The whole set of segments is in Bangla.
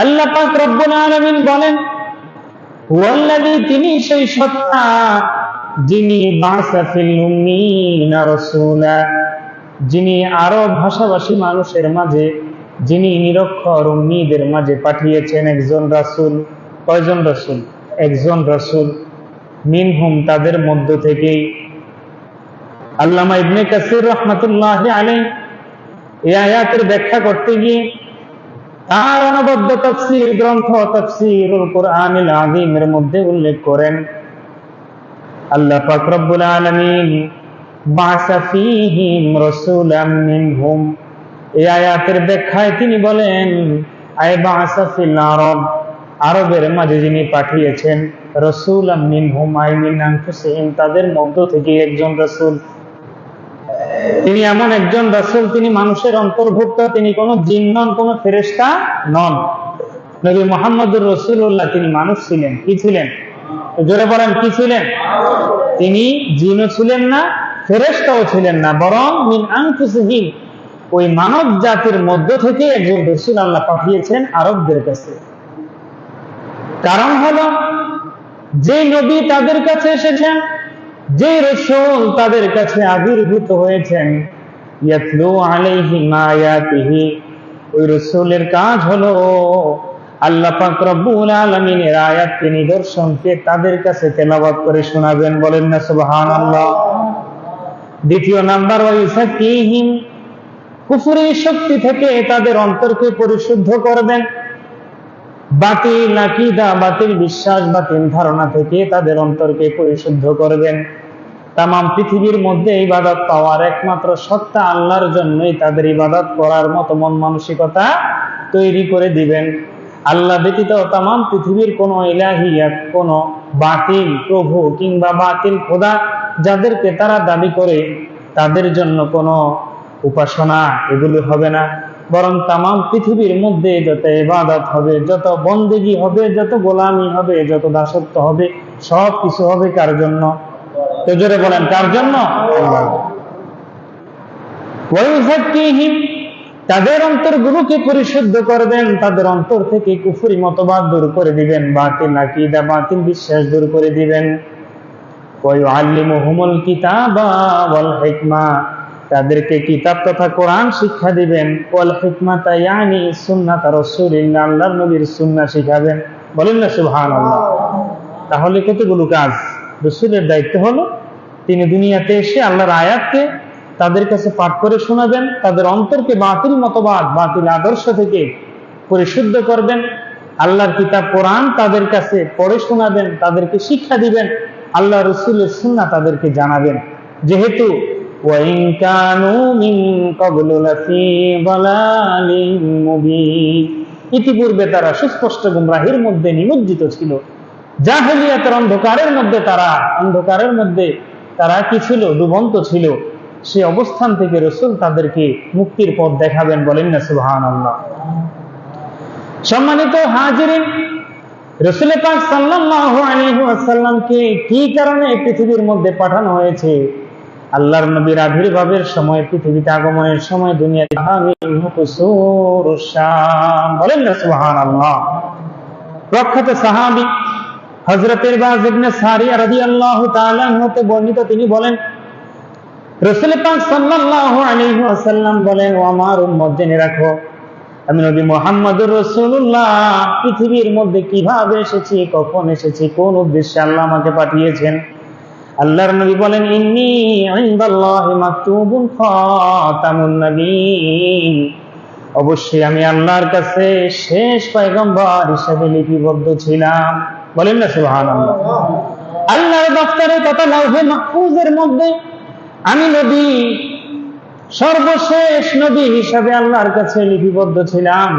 আল্লাহ পাক রব্বুল বলেন, হুয়াল্লাযী তিনি সেই সত্তা যিনি বাসা ফিল উম্মিনা রাসূলা, যিনি আরব ভাষাভাষী মানুষের মাঝে, যিনি নিরক্ষর উম্মিদের মাঝে পাঠিয়েছেন একজন রাসূল। কয়জন রাসূল? একজন রাসূল। মিনহুম তাদের মধ্য থেকেই। আল্লামা ইবনে কাসির রহমাতুল্লাহ আলাইহি এই আয়াতের ব্যাখ্যা করতে গিয়ে তার অনবদ্য তফসির গ্রন্থ তফসিরুল কোরআনিল আযীমের মধ্যে উল্লেখ করেন। আল্লাহ পাক আলামিন, বাসা রাসূলাম মিনহুম। এই আয়াতের ব্যাখ্যায় তিনি বলেন, আয় বাসা ফিল আরব, আরবের মাঝে যিনি পাঠিয়েছেন রাসূলাম মিনহুম, আই মিন আনফুসিহিম, তাদের মধ্য থেকে একজন রাসূল তিনি এমন একজন রাসূল, তিনি মানুষের অন্তর্ভুক্ত, তিনি কোনো জিন নন, কোনো ফেরেশতা নন। নবী মুহাম্মদুর রাসূলুল্লাহ, তিনি মানুষ ছিলেন। কি ছিলেন? জোরে বলেন, কি ছিলেন? তিনি জিনও ছিলেন না, ফেরেশতাও ছিলেন না, বরং মিন আনফুসিহিম, ওই মানব জাতির মধ্য থেকে একজন রসুল আল্লাহ পাঠিয়েছেন আরবদের কাছে। কারণ হলো, যে নবী তাদের কাছে এসেছেন যে রসুল তাদের কাছে আবির্ভূত হয়েছেন ওই রসুলের কাজ হলো, আল্লাহ রব্বুল আলামিনের আয়াতকে নিদর্শনকে তাদের কাছে তেলাবাদ করে শোনাবেন, বলেন না সুবহানাল্লাহ। দ্বিতীয় নাম্বার কুফুরের শক্তি থেকে তাদের অন্তরকে পরিশুদ্ধ করবেন। বাতিল আকিদা বাতিল বিশ্বাস বাতিল ধারণা থেকে তাদের অন্তরকে পরিশুদ্ধ করবেন। তাম পৃথিবীর মধ্যে ইবাদত পাওয়ার একমাত্র সত্তা আল্লাহর জন্যই তাদের ইবাদত করার মতো মন মানসিকতা তৈরি করে দিবেন। আল্লাহ ব্যতীত তাম পৃথিবীর কোনো ইলাহিয়াত, কোনো বাতিল প্রভু কিংবা বাতিল খোদা যাদেরকে তারা দাবি করে, তাদের জন্য কোনো উপাসনা এগুলো হবে না। বরং তাম পৃথিবীর মধ্যে যত ইবাদত হবে, যত বন্দেগি হবে, যত গোলামি হবে, যত দাসত্ব হবে, সব কিছু হবে কার জন্য? তো জোরে বলেন, কার জন্য? তাদের অন্তরগুলোকে পরিশুদ্ধ করবেন, তাদের অন্তর থেকে কুফরি মতবাদ দূর করে দিবেন, বাতিল আকীদা বাতিল বিশ্বাস দূর করে দিবেন। ওয়াইউআল্লিমুহুমুল কিতাবা ওয়াল হিকমা তাদেরকে কিতাব তথা কোরআন শিক্ষা দিবেন। ওয়াল নবীর সুন্নাহ শিখাবেন। বলেন না, সুবহানাল্লাহ। তাহলে কতগুলো কাজ? রসুলের দায়িত্ব হলো, তিনি দুনিয়াতে এসে আল্লাহর আয়াতকে তাদের কাছে পাঠ করে শোনাবেন, তাদের অন্তরকে বাতিল মতবাদ, বাতিল আদর্শ থেকে পরিশুদ্ধ করবেন, আল্লাহর কিতাব, কোরআন তাদের কাছে পড়ে শোনাবেন, তাদেরকে শিক্ষা দিবেন আল্লাহ রসুলের সুন্না তাদেরকে জানাবেন। যেহেতু وَإِن كَانُوا مِن قَبْلُ لَفِي ضَلَالٍ مُبِينٍ ইতিপূর্বে তারা সুস্পষ্ট গুমরাহির মধ্যে নিমজ্জিত ছিল জাহেলিয়াতের অন্ধকারের মধ্যে তারা অন্ধকারের মধ্যে তারা কি ছিল ডুবন্ত ছিল সে অবস্থান থেকে রসুল তাদেরকে মুক্তির পথ দেখাবেন বলেন না সুবহান আল্লাহ সম্মানিত হাজিরিন রসুল পাক সাল্লাল্লাহু আলাইহি ওয়াসাল্লামকে কি কারণে পৃথিবীর মধ্যে পাঠানো হয়েছে আল্লাহর নবীর আবির্ভাবের সময়, পৃথিবীতে আগমনের সময়, দুনিয়াতে বলেন প্রখ্যাত সাহাবী সারিয়া রাদিয়াল্লাহু তাআলা হতে বর্ণিত, তিনি বলেন, রাসূল পাক সাল্লাল্লাহু আলাইহি ওয়াসাল্লাম বলেন, ও আমার জেনে রাখো, আমি নবী মুহাম্মদুর রাসূলুল্লাহ। পৃথিবীর মধ্যে কীভাবে এসেছি, কখন এসেছি, কোন উদ্দেশ্যে আল্লাহ আমাকে পাঠিয়েছেন? আল্লাহর নবী বলেন, ইন্নী ইনদাল্লাহি মাকতুবুন খাতামুন নবীন অবশ্যই আমি আল্লাহর কাছে শেষ পয়গম্বর হিসেবে লিপিবদ্ধ ছিলাম। বলেন না, সুবহানাল্লাহ। আল্লাহর দফতরে তথা লাউহে মাহফুজের মধ্যে আমি নবী, সর্বশেষ নবী হিসাবে আল্লাহর কাছে লিপিবদ্ধ ছিলাম।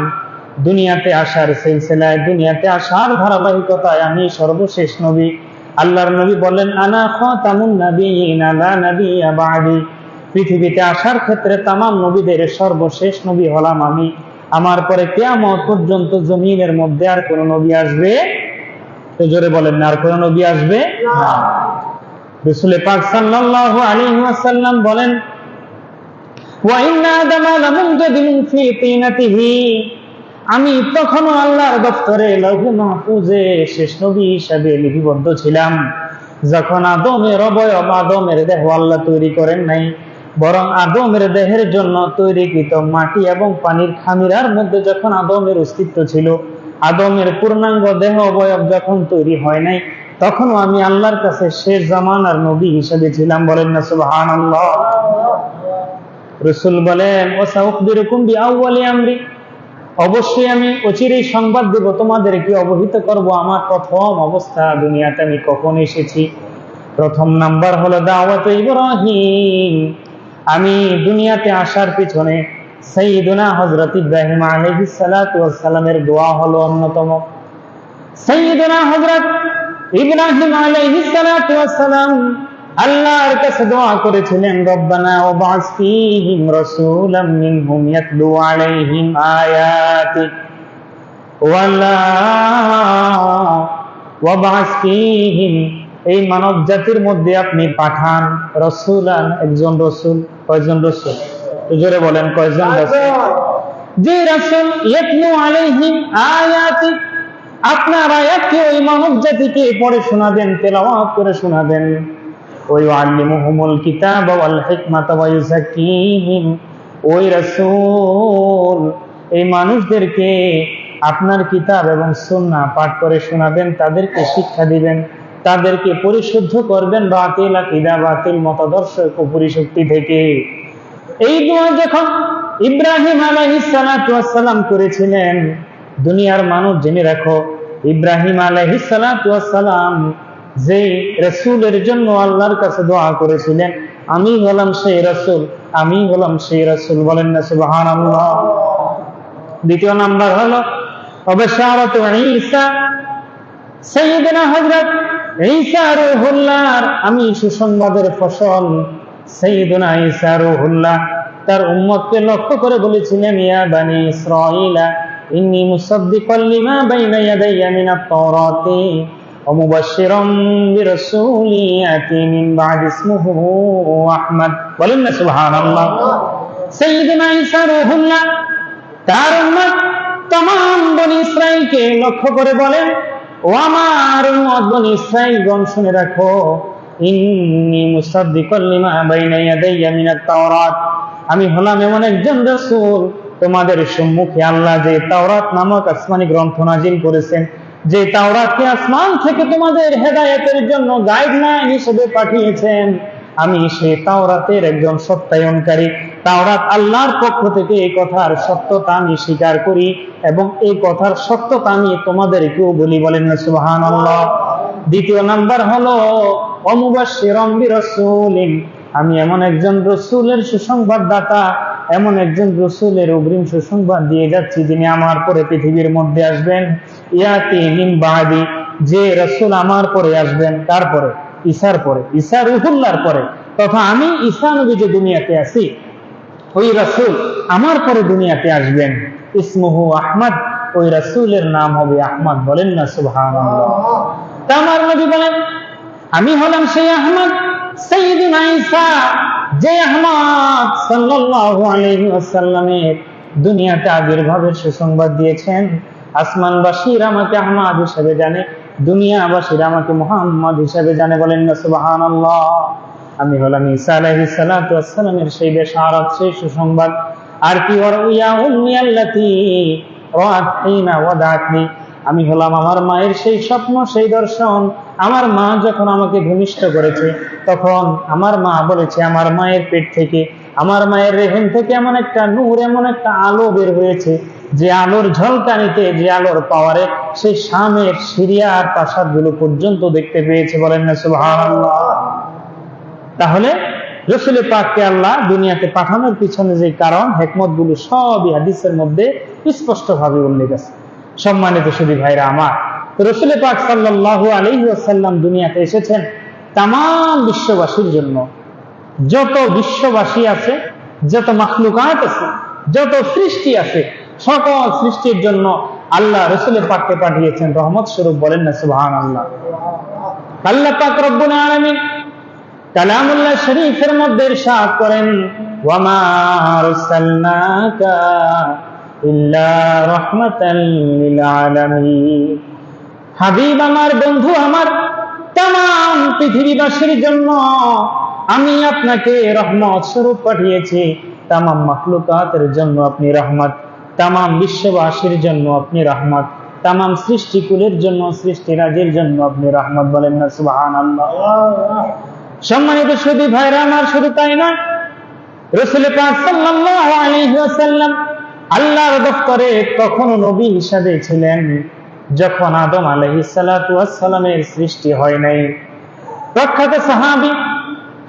দুনিয়াতে আসার সিলসিলায়, দুনিয়াতে আসার ধারাবাহিকতায় আমি সর্বশেষ নবী। আল্লাহর নবী বলেন আনা খাতামুন নাবিয়িন লা নাবিয়্যা বাদি। পৃথিবীতে আসার ক্ষেত্রে তামাম নবীদের সর্বশেষ নবী হলাম আমি। আমার পরে কিয়ামত পর্যন্ত জমিনের মধ্যে আর কোন নবী আসবে? তো জোরে বলেন না আর কোন নবী আসবে? না। রসুল পাক সাল্লাল্লাহু আলাইহি ওয়াসাল্লাম বলেন ওয়া ইন্না আদামা লামুনজাদিলুন ফি তিনাতিহি। আমি তখনও আল্লাহর দপ্তরে লৌহ মাহফুজে শেষ নবী হিসাবে লিপিবদ্ধ ছিলাম। যখন আদমের অবয়ব আদমের দেহ আল্লাহ তৈরি করেন নাই, বরং আদমের দেহের জন্য তৈরিকৃত মাটি এবং পানির খামিরার মধ্যে যখন আদমের অস্তিত্ব ছিল, আদমের পূর্ণাঙ্গ দেহ অবয়ব যখন তৈরি হয় নাই, তখনও আমি আল্লাহর কাছে শেষ জামানার নবী হিসেবে ছিলাম বলেন না, সুবহানাল্লাহ। রসুল বলেন ও সাউকবিরকুম বিআউয়ালি আমরি। অবশ্যই আমি অচিরেই সংবাদ দেব, তোমাদেরকে অবহিত করব আমার প্রথম অবস্থা দুনিয়াতে, আমি কখন এসেছি? প্রথম নাম্বার হলো দাওয়াত ইব্রাহিম। আমি দুনিয়াতে আসার পিছনে সৈয়দুনা হযরত ইব্রাহিম আলাইহিস সালাতু ওয়াস সালামের দোয়া হলো অন্যতম। সৈয়দুনা হযরত ইব্রাহিম ওয়াস সালাম আল্লাহর কাছে দোয়া করেছিলেন রব্বানা ওয়াবাস ফীহিম রাসূলাম মিনহুম ইয়াতলু আলাইহিম আয়াতিক ওয়ালা ওয়াবাস ফীহিম। এই মানব জাতির মধ্যে আপনি পাঠান রসুলান একজন রসুল কয়জন রসুল? জোরে বলেন কয়জন রসুল? যে রাসূল ইয়াতলু আলাইহিম আয়াতিক আপনার আয়াতকে ওই মানব জাতিকে পড়ে শোনাবেন তেলাওয়াত করে শোনাবেন। ওই রাসূল, এই মানুষদেরকে আপনার কিতাব এবং সুন্নাহ পাঠ করে শোনাবেন, তাদেরকে শিক্ষা দিবেন, তাদেরকে পরিশুদ্ধ করবেন বাতিল আকীদা বাতিল মতাদর্শ কুপুরি থেকে। এই দোয়া যখন ইব্রাহিম আলাইহিস সালাম করেছিলেন, দুনিয়ার মানুষ জেনে রাখো, ইব্রাহিম সালাম যে রসুলের জন্য আল্লাহর কাছে দোয়া করেছিলেন, আমি হলাম সেই রসুল, আমি হলাম সেই রসুল বলেন না সুবাহান দ্বিতীয় নাম্বার হলো, অবসারত ঈসা সৈয়দনা হযরত ঈসা রুহুল্লাহর আমি সুসংবাদের ফসল সৈয়দনা ঈসা রুহুল্লাহ তার উম্মতকে লক্ষ্য করে বলেছিলেন, ইয়া বানি ইসরাঈলা, ইন্নী মুসাদ্দিকাল লিমা বাইনা ইয়াদাইয়া মিনাত তাওরাতি। ومبشرا برسول ياتي من بعد اسمه احمد বলেন না সুবহানাল্লাহ সাইয়্যিদনা ঈসা রূহুল্লাহ তার উম্মত तमाम বনি ইসরাইলকে লক্ষ্য করে বলেন ও আমার উম্মত বনি ইসরাইলগণ শুনে রাখো ইন্নী মুসাদ্দিকাল লিমা বাইনা ইয়াদাইয়া মিনাত তাওরাত আমি হলাম এমন একজন রাসূল তোমাদের সম্মুখে আল্লাহ যে তাওরাত নামক আসমানি গ্রন্থ নাজিল করেছেন যে তাওরাতকে আসমান থেকে তোমাদের হেদায়েতের জন্য গাইডলাইন হিসেবে পাঠিয়েছেন, আমি সেই তাওরাতের একজন সত্যায়নকারী। তাওরাত আল্লাহর পক্ষ থেকে এই কথার সত্যতা আমি স্বীকার করি এবং এই কথার সত্যতা আমি তোমাদেরকেও বলি বলেন না, সুবহানাল্লাহ। দ্বিতীয় নাম্বার হলো, অমুবাশশিরাম বিরাসূলিন, আমি এমন একজন রসুলের সুসংবাদদাতা এমন একজন রসুলের অগ্রিম সুসংবাদ দিয়ে যাচ্ছি যিনি আমার পরে পৃথিবীর মধ্যে আসবেন। ইয়াতি মিন বাদি, যে রসুল আমার পরে আসবেন তারপরে ঈসার পরে ঈসা রুহুল্লাহর পরে, তথা আমি ঈসা নবী যে দুনিয়াতে আছি, ওই রসুল আমার পরে দুনিয়াতে আসবেন। ইসমুহু আহমদ, ওই রসুলের নাম হবে আহমদ, বলেন না সুবহানাল্লাহ। তা আমার নবী বলেন, আমি হলাম সেই আহমদ দুনিয়াতে আবির্ভাবের সুসংবাদ দিয়েছেন আসমানবাসীরা আমাকে হিসেবে জানে দুনিয়াবাসীরা আমাকে মুহাম্মদ হিসেবে জানে বলেন না আমি হলাম ঈসা আলাইহিস সেই বেশারত, সেই সুসংবাদ। আর কি ওর ইয়া উম্মি আল্লাতি আমি হলাম আমার মায়ের সেই স্বপ্ন, সেই দর্শন। আমার মা যখন আমাকে ভূমিষ্ঠ করেছে, তখন আমার মা বলেছে, আমার মায়ের পেট থেকে, আমার মায়ের রেহেন থেকে এমন একটা নূর, এমন একটা আলো বের হয়েছে, যে আলোর ঝলকানিতে, যে আলোর পাওয়ারে সেই শামের সিরিয়ার প্রাসাদগুলো পর্যন্ত দেখতে পেয়েছে। বলেন না তাহলে রসুল পাককে আল্লাহ দুনিয়াতে পাঠানোর পিছনে যে কারণ হেকমতগুলো সবই হাদিসের মধ্যে স্পষ্ট ভাবে উল্লেখ আছে। সম্মানিত সুদী ভাইরা আমার। রসুল পাক সাল্লাল্লাহু আলাইহি ওয়াসাল্লাম দুনিয়াতে এসেছেন তাম বিশ্ববাসীর জন্য। যত বিশ্ববাসী আছে, যত মাখলুকাত আছে, যত সৃষ্টি আছে, সকল সৃষ্টির জন্য আল্লাহ রসুলের পাককে পাঠিয়েছেন, রহমত স্বরূপ বলেন না সুবহান আল্লাহ আল্লাহ পাক রব্বুল আলামিন কালামুল্লাহ শরীফের মধ্যে ইরশাদ করেন ওয়ামা হাবিব আমার, বন্ধু আমার তাম পৃথিবীবাসীর জন্য আমি আপনাকে রহমত স্বরূপ পাঠিয়েছি। তাম মাখলুকাতের জন্য আপনি রহমত তাম বিশ্ববাসীর জন্য আপনি রহমত তাম সৃষ্টিকুলের জন্য, সৃষ্টিরাজের জন্য আপনি রহমত বলেন না সুবাহান সম্মানিত সুদী ভাইরা, আমার শুধু তাই নয়, রসুল আল্লাহর দপ্তরে তখন নবী হিসাবে ছিলেন যখন আদম আলহিসালামের সৃষ্টি হয় নাই। প্রখ্যাত সাহাবি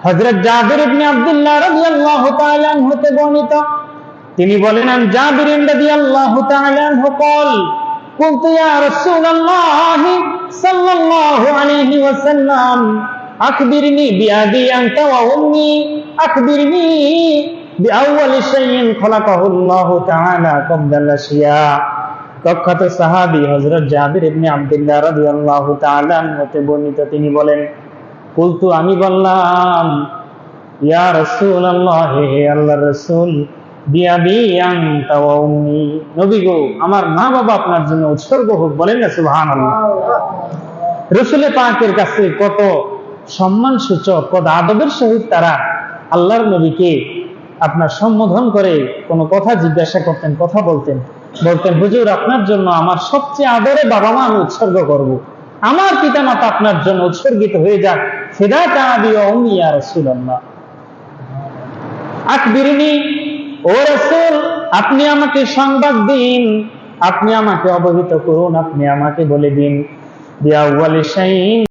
হজরত জাবির ইবনে আব্দুল্লাহ রাদিয়াল্লাহু তাআলা হতে বর্ণিত। তিনি বলেন, আন জাবির রাদিয়াল্লাহু তাআলা কল بأول شيء خلقه الله تعالى قبل الأشياء প্রখ্যাত সাহাবি হযরত জাবির ইবনে আব্দুল্লাহ রাদিয়াল্লাহু তাআলা হতে বর্ণিত তিনি বলেন কুলতু আমি বললাম ইয়া রাসূলুল্লাহ হে আল্লাহর রাসূল বিয়াবি আনতা ওয়া উম্মি নবী গো আমার মা বাবা আপনার জন্য উৎসর্গ হোক বলেন না সুবহানাল্লাহ রসুলের পাকের কাছে কত সম্মান সূচক কত আদবের সহিত তারা আল্লাহর নবীকে আপনার সম্বোধন করে কোনো কথা জিজ্ঞাসা করতেন, কথা বলতেন। বলতেন, হুজুর, আপনার জন্য আমার সবচেয়ে আদরে বাবা মা আমি উৎসর্গ করব। আমার পিতা মাতা আপনার জন্য উৎসর্গিত হয়ে যাক। ফেদা কাবি অমিয়া রসুল্লাহ আকবিরিনি, ও রসুল, আপনি আমাকে সংবাদ দিন। আপনি আমাকে অবহিত করুন, আপনি আমাকে বলে দিন। বিয়া